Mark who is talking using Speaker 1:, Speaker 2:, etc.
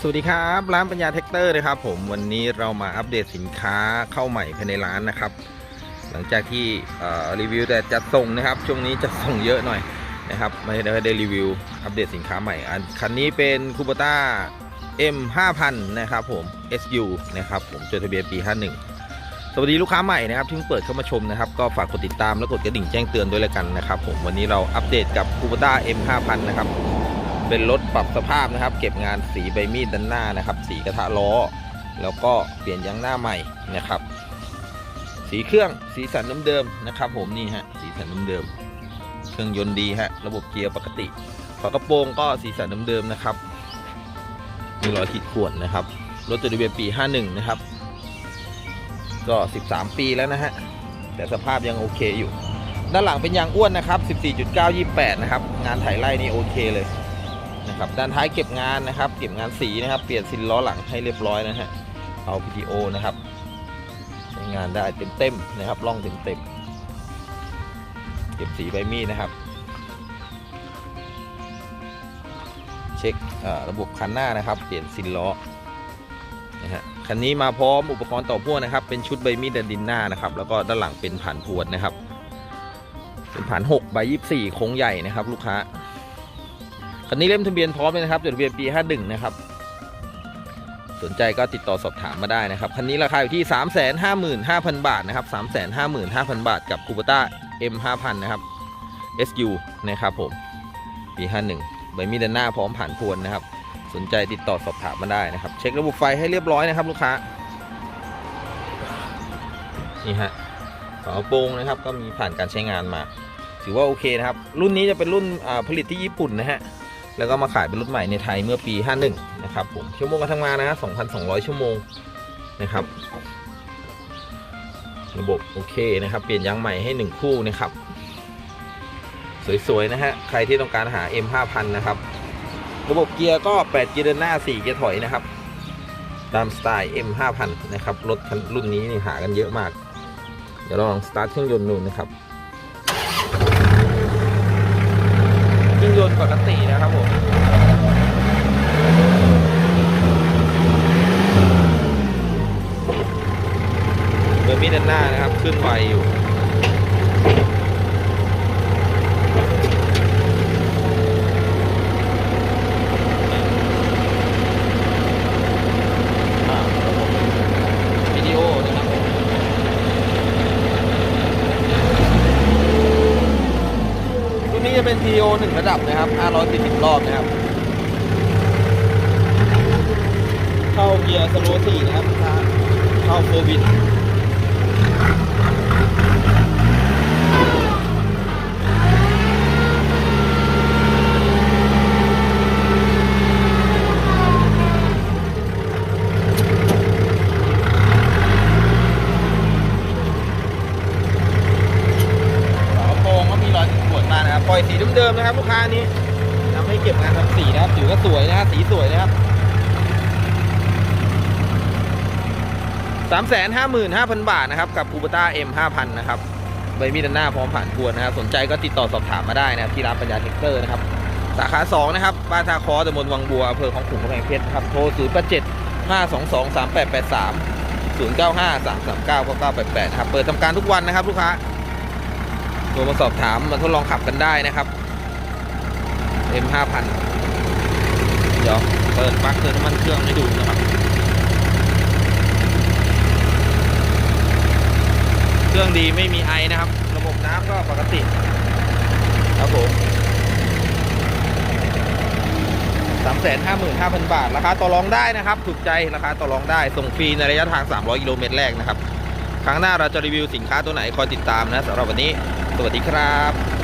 Speaker 1: สวัสดีครับ ร้านปัญญาเทคเตอร์นะครับผมวันนี้เรามาอัปเดตสินค้าเข้าใหม่ภายในร้านนะครับ หลังจากที่รีวิวแต่จัดส่งนะครับ ช่วงนี้จะส่งเยอะหน่อยนะครับไม่ได้ได้รีวิวอัปเดตสินค้าใหม่อันคันนี้เป็นคูปต้า M 5000 นะครับผม SU นะครับผมจดทะเบียนปี 51 สวัสดีลูกค้าใหม่นะครับที่เพิ่งเปิดเข้ามาชมนะครับ ก็ฝากกดติดตามและกดกระดิ่งแจ้งเตือนด้วยแล้วกันนะครับผมวันนี้เราอัปเดตกับคูปต้า M 5000นะครับ เป็นรถปรับสภาพนะครับ เก็บงานสีใบมีดด้านหน้านะครับ สีกระทะล้อ แล้วก็เปลี่ยนยางหน้าใหม่นะครับ สีเครื่องสีสันเดิมๆนะครับ ผมนี่ฮะสีสันเดิมๆเครื่องยนต์ดีฮะระบบเกียร์ปกติฝากระโปรงก็สีสันเดิมๆนะครับมีรอยขีดข่วนนะครับรถจดทะเบียนปี 51 นะครับ ก็ 13 ปีแล้วนะฮะ แต่สภาพยังโอเคอยู่ ด้านหลังเป็นยางอ้วนนะครับ 14.928 นะครับ งานไถไล่นี่โอเคเลย นะครับด้านท้ายเก็บงานนะครับ เก็บงานสีนะครับ เปลี่ยนซินล้อหลังให้เรียบร้อยนะฮะเอา PTO นะครับใช้งานได้เต็มๆนะครับล่องเต็มๆเก็บสีใบมีดนะครับ เช็คระบบคันหน้านะครับ เปลี่ยนซินล้อนะฮะคันนี้มาพร้อมอุปกรณ์ต่อพ่วงนะครับ เป็นชุดใบมีดดันดินหน้านะครับ แล้วก็ด้านหลังเป็นผ่านพวนนะครับ เป็นผ่าน6ใบ24โค้งใหญ่นะครับ ลูกค้า คันนี้เล่มทะเบียนพร้อมเลยนะครับจดทะเบียนปี51นะครับ สนใจก็ติดต่อสอบถามมาได้นะครับ คันนี้ราคาอยู่ที่ 355,000 บาทนะครับ 355,000 บาทกับคูปต้า M5000 นะครับ SU นะครับผมปี51ใบมีด้านหน้าพร้อมผ่านพวนนะครับ สนใจติดต่อสอบถามมาได้นะครับ เช็คระบบไฟให้เรียบร้อยนะครับ ลูกค้า นี่ฮะฝาโปร่งนะครับก็มีผ่านการใช้งานมา ถือว่าโอเคนะครับ รุ่นนี้จะเป็นรุ่นผลิตที่ญี่ปุ่นนะฮะ แล้วก็มาขายเป็นรุ่นใหม่ในไทยเมื่อปี 51 นะครับผมชั่วโมงการทำงานนะ 2,200 ชั่วโมงนะครับ ระบบโอเคนะครับ เปลี่ยนยางใหม่ให้ 1 คู่นะครับ สวย ๆ นะฮะ ใครที่ต้องการหา M5000 นะครับ ระบบเกียร์ก็ 8 เกียร์เดินหน้า 4 เกียร์ถอยนะครับ ตามสไตล์ M5000 นะครับ รถรุ่นนี้นี่หากันเยอะมาก เดี๋ยวลองสตาร์ทเครื่องยนต์ดูนะครับ เครื่องย นต์ปกตินะครับผมเบอร์มิดด้านหน้านะครับ ขึ้นไวอยู่ อ่าวิดีโอนะครับรุ่นนี้จะเป็น TO หนึ่งระดับนะครับ540รอบนะครับ เข้าเกียร์สโลว์สี่นะครับ เข้าโฟวินฝากระโปรงก็มีรอยขวดมานะครับ ปล่อยสีเดิมๆนะครับ ลูกค้านี้ทำให้เก็บงานทำสีนะครับถือว่าสวยนะครับสีสวยนะครับ355,000บาทนะครับ กับคูปต้า M 5000นนะครับใบมีดหน้าพร้อมผ่านพวนนะครับ สนใจก็ติดต่อสอบถามมาได้นะครับที่ร้านปัญญาเทคเตอร์นะครับ สาขา 2 นะครับบ้านทาคอตำบลวังบัวอำเภอของขุนกำแพงเพชรครับโทร 0 8 7 5 2 2 3 8 8 3 0 9 5 3 3 9 9 9 8 8นะครับเปิดทำการทุกวันนะครับลูกค้า โทรมาสอบถามมาทดลองขับกันได้นะครับ M 5000เดี๋ยวเปิดปลั๊กเติมน้ำมันเครื่องให้ดูนะครับ เครื่องดีไม่มีไอนะครับ ระบบน้ำก็ปกติ ครับผมสามแสนห้าหมื่นห้าพันบาท ราคาต่อรองได้นะครับ ถูกใจราคาต่อรองได้ ส่งฟรีในระยะทาง 300 กิโลเมตรแรกนะครับ ครั้งหน้าเราจะรีวิวสินค้าตัวไหนคอยติดตามนะสำหรับวันนี้ สวัสดีครับ